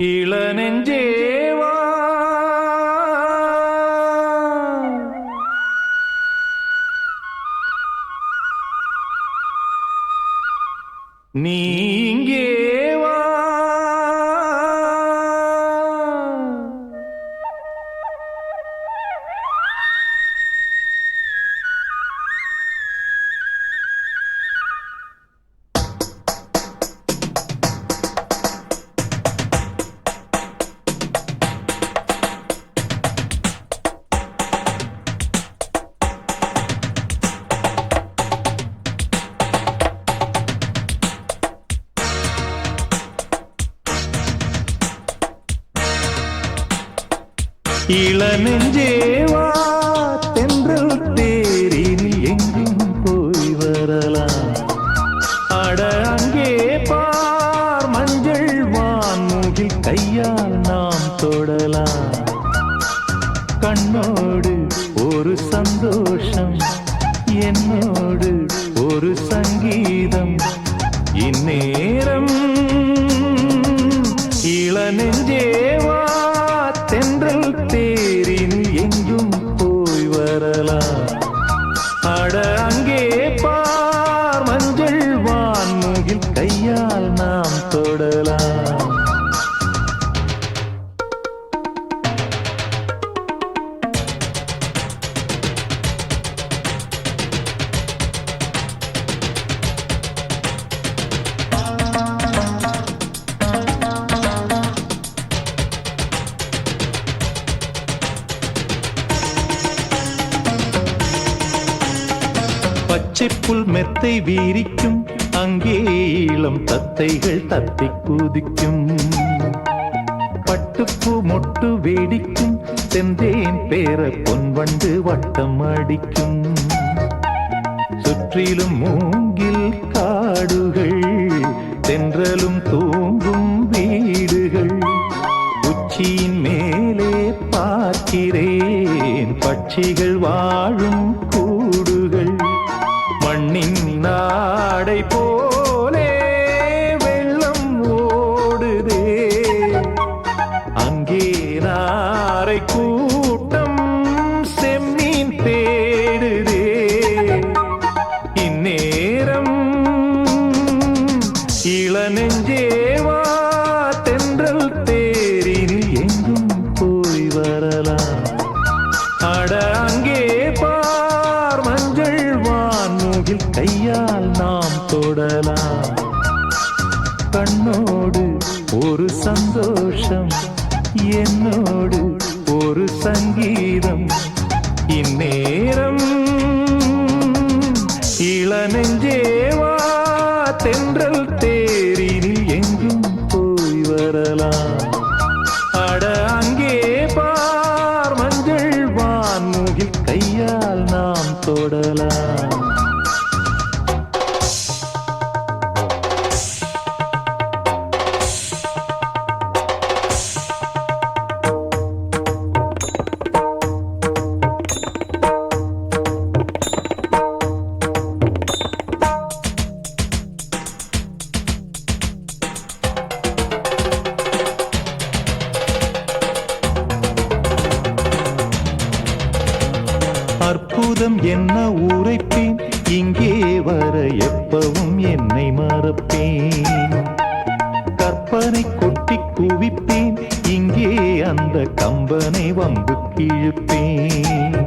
இள நெஞ்சேவா நீங்கே இங்கே வா இளநெஞ்சேவா தென்றல் தேரினில் எங்கும் போய் வரலாம். அட அங்கே பார் மஞ்சள் வான் மூகில் கையால் நாம் தொடலாம். கண்ணோடு ஒரு சந்தோஷம் என்னோடு ஒரு சங்கீதம். இந்நேரம் அட அங்கே பார் மஞ்சள் வான்மூகில் கையால் நாம் தொடலாம். பச்சைப்புல் மெத்தை வீரிக்கும் அங்கே இளம் தத்தைகள் தத்தி கூதிக்கும். பட்டுப்பூ மொட்டு வேடிக்கும் செந்தேன் பேர பொன் வண்டு வட்டம் அடிக்கும். சுற்றிலும் மூங்கில் காடுகள் தென்றலும் தூங்கும் வீடுகள். உச்சியின் மேலே பார்க்கிறேன் பட்சிகள் வாழும் கூட்டம் செம்மீன் தேடுதே. இந்நேரம் இளநெஞ்சேவா தென்றல் தேரில் எங்கும் போய் வரலாம். அட அங்கே பார் மஞ்சள் வான்மூகில் கையால் நாம் தொடலாம். கண்ணோடு ஒரு சந்தோஷம் என்னோடு ஒரு சங்கீதம். இந்நேரம் இளநெஞ்சேவா தென்றல் தேரினில் எங்கும் போய் வரலாம். அற்புதம் என்ன உரைப்பேன்? இங்கே வர எப்பவும் என்னை மறப்பேன். கற்பனை கொட்டி குவிப்பேன். இங்கே அந்த கம்பனை வம்பு கிழப்பேன்.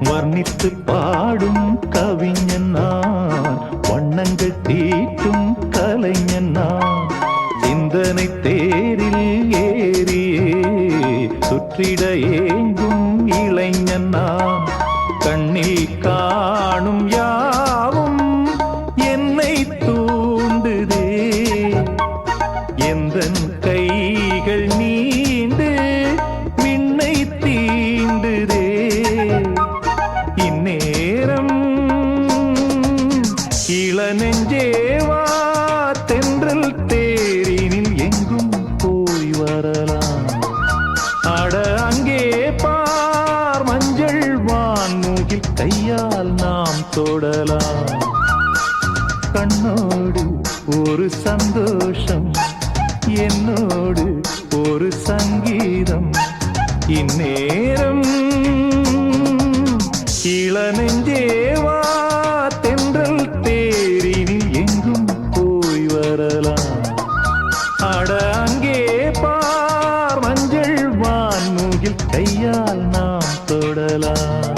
வர்ணித்து பாடும் கவிஞன் நான். வண்ணங்கள் தீட்டும் கலைஞன் நான். சிந்தனை தேரில் ஏறியே. சுற்றிட தூண்டுதே எந்தன் கைகள் நீண்டு மின்னை தீண்டுதே. இந்நேரம் இளநெஞ்சேவா தென்றல் தேரினில் எங்கும் போய் வரலாம். அட அங்கே பார் மஞ்சள் வான்மூகில் கையால் நாம் தொடலாம். கண்ணோடு ஒரு சந்தோஷம் என்னோடு ஒரு சங்கீதம். இந்நேரம் இளநெஞ்சேவா தென்றல் தேரினில் எங்கும் போய் வரலாம். அட அங்கே பார் மஞ்சள் வான்மூகில் கையால் நாம் தொடலாம்.